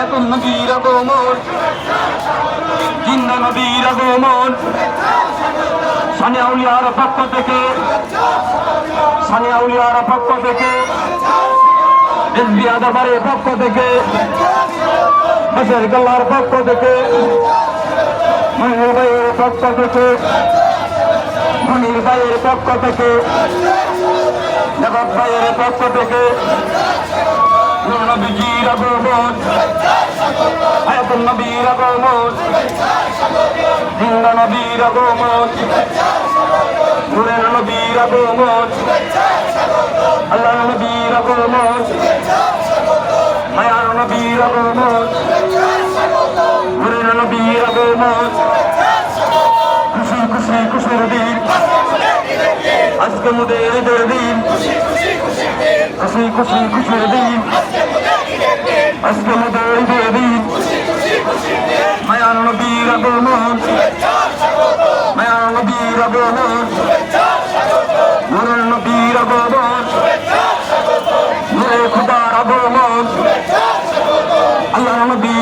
হায়াতুন নবীর আগমন। জিন্দা নবীর আগমন। সানিয়া উলিয়ার পক্ষ থেকে, সানিয়া উলিয়ার পক্ষ থেকে এসবি আদাবারের পক্ষ থেকে বসের গল্লার পক্ষ থেকে, মনির ভাইয়ের পক্ষ থেকে, মনির ভাইয়ের পক্ষ থেকে জগৎ ভাইয়ের পক্ষ থেকে নবীজির আগমন আয়াতুল নবীর আগমন জিন্দা নবীর আগমন নূরের নবীর আগমন আল্লাহ নবীর আগমন মায়ার নবীর আগমন নূরের নবীর আগমন খুশি খুশি খুশির দিন আজকে মোদের ঈদের দিন। খুশি খুশি খুশির দিন। আজকে মোদের ঈদের দিন। মায়ার নবীর আগমন। মায়ার নবীর আগমন। নূরের নবীর আগমন। নূরে খুদার আগমন। আল্লাহ নবী